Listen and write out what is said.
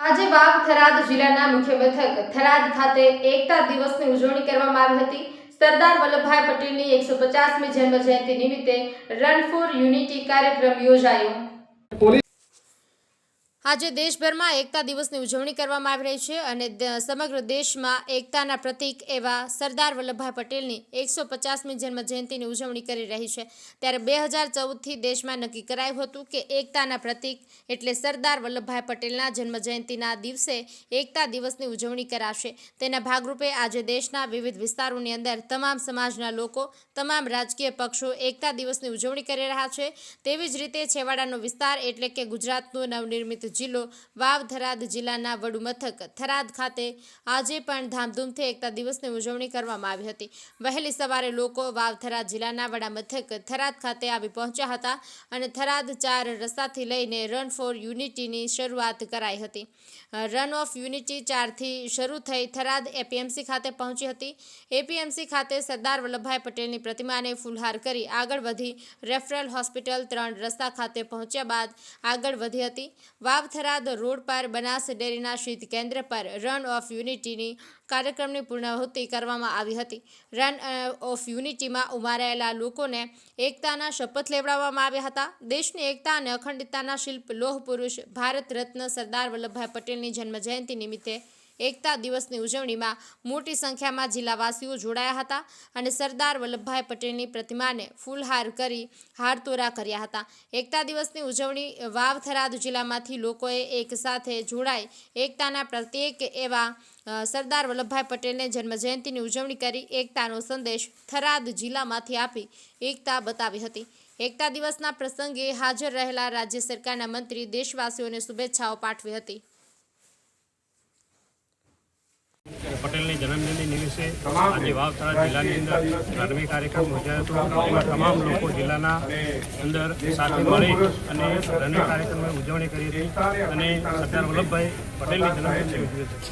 આજે વાવ થરાદ જિલ્લાના મુખ્ય મથક થરાદ ખાતે એકતા દિવસની ઉજવણી કરવામાં આવી હતી. સરદાર વલ્લભભાઈ પટેલની એકસો પચાસમી જન્મ જયંતિ નિમિત્તે રન ફોર યુનિટી કાર્યક્રમ યોજાયો. આજે દેશભરમાં એકતા દિવસની ઉજવણી કરવામાં આવી રહી છે અને સમગ્ર દેશમાં એકતાના પ્રતીક એવા સરદાર વલ્લભભાઈ પટેલની એકસો પચાસમી જન્મજયંતિની ઉજવણી કરી રહી છે. ત્યારે બે હજાર ચૌદથી દેશમાં નક્કી કરાયું હતું કે એકતાના પ્રતીક એટલે સરદાર વલ્લભભાઈ પટેલના જન્મજયંતિના દિવસે એકતા દિવસની ઉજવણી કરાશે. તેના ભાગરૂપે આજે દેશના વિવિધ વિસ્તારોની અંદર તમામ સમાજના લોકો, તમામ રાજકીય પક્ષો એકતા દિવસની ઉજવણી કરી રહ્યા છે. તેવી જ રીતે છેવાડાનો વિસ્તાર એટલે કે ગુજરાતનું નવનિર્મિત જિલ્લો વાવ થરાદ જિલ્લાના વડુ મથક થરાદ ખાતે આજે પણ ધામધૂમથી એકતા દિવસની ઉજવણી કરવામાં આવી હતી. વહેલી સવારે લોકો વાવ જિલ્લાના વડા મથક થરાદ ખાતે આવી પહોંચ્યા હતા અને થરાદ ચાર રસ્તાથી લઈને રન ફોર યુનિટીની શરૂઆત કરાઈ હતી. રન ઓફ યુનિટી ચારથી શરૂ થઈ થરાદ એપીએમસી ખાતે પહોંચી હતી. એપીએમસી ખાતે સરદાર વલ્લભભાઈ પટેલની પ્રતિમાને ફૂલહાર કરી આગળ વધી રેફરલ હોસ્પિટલ ત્રણ રસ્તા ખાતે પહોંચ્યા બાદ આગળ વધી હતી. વાવ થરાદ રોડ પર બનાસ ડેરીના શીત કેન્દ્ર પર રન ઓફ યુનિટીની કાર્યક્રમની પૂર્ણાહુતિ કરવામાં આવી હતી. રન ઓફ યુનિટીમાં ઉમારાયેલા લોકોને એકતાના શપથ લેવડાવવામાં આવ્યા હતા. દેશની એકતા અને અખંડિતતાના શિલ્પ લોહ પુરુષ ભારત રત્ન સરદાર વલ્લભભાઈ પટેલની જન્મજયંતિ નિમિત્તે એકતા દિવસની ઉજવણીમાં મોટી સંખ્યામાં જિલ્લાવાસીઓ જોડાયા હતા અને સરદાર વલ્લભભાઈ પટેલની પ્રતિમાને ફૂલહાર કરી હારતોરા કર્યા હતા. એકતા દિવસની ઉજવણી વાવ થરાદ જિલ્લામાંથી લોકોએ એક સાથે જોડાઈ એકતાના પ્રત્યેક એવા સરદાર વલ્લભભાઈ પટેલને જન્મજયંતિની ઉજવણી કરી એકતાનો સંદેશ થરાદ જિલ્લામાંથી આપી એકતા બતાવી હતી. એકતા દિવસના પ્રસંગે હાજર રહેલા રાજ્ય સરકારના મંત્રી દેશવાસીઓને શુભેચ્છાઓ પાઠવી હતી. પટેલની જન્મદિનની નિમિત્તે આજે વાવથરા જિલ્લાની અંદર ધાર્મિક કાર્યક્રમ યોજાયો હતો. એમાં તમામ લોકો જિલ્લાના અંદર સાથે મળી અને ધાર્મિક કાર્યક્રમની ઉજવણી કરી હતી. અને સરદાર વલ્લભભાઈ પટેલની જન્મદિન ઉજવી હતી.